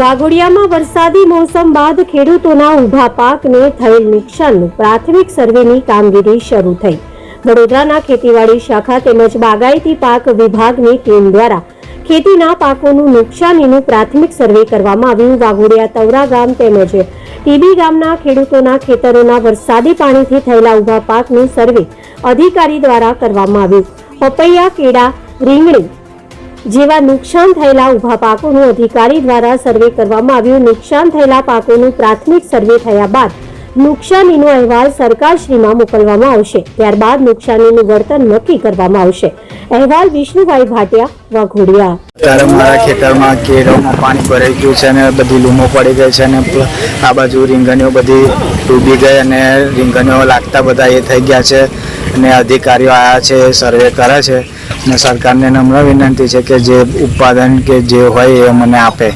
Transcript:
વાઘોડિયામાં વરસાદી મોસમ બાદ ખેડૂતોના ઊભા પાકને થયેલ નુકસાનનું પ્રાથમિક સર્વેની કામગીરી શરૂ થઈ. વડોદરાના ખેતીવાડી શાખા તેમજ બાગાયતી પાક વિભાગની ટીમ દ્વારા ખેતીના પાકોનું નુકસાનીનું પ્રાથમિક સર્વે કરવામાં આવ્યું. વાઘોડિયા તવરા ગામ તેમજ ટીબી ગામના ખેડૂતોના ખેતરોના વરસાદી પાણીથી થયેલા ઊભા પાકનું સર્વે અધિકારી દ્વારા કરવામાં આવ્યું. પપૈયા, કેળા, રીંગણી જેવા નુકસાન થયેલા ઊભા પાકોનું અધિકારી દ્વારા સર્વે કરવામાં આવ્યું. નુકસાન થયેલા પાકોનું પ્રાથમિક સર્વે થયા બાદ નુકસાનીનો અહેવાલ સરકારશ્રીમાં મોકલવામાં આવશે. ત્યારબાદ નુકસાનીનું વળતર નક્કી કરવામાં આવશે. અહેવાલ વિષ્ણુભાઈ ભાટિયા, વાઘોડિયા. ત્યારે મારા ખેતરમાં કેળવમાં પાણી ભરાઈ ગયું છે અને બધી લૂમો પડી ગઈ છે અને આ બાજુ રીંગણીઓ બધી ડૂબી ગઈ અને રીંગણીઓ લાગતા બધા એ થઈ ગયા છે અને અધિકારીઓ આવ્યા છે સર્વે કરે છે અને સરકારને નમ્ર વિનંતી છે કે જે ઉત્પાદન કે જે હોય એ મને આપે.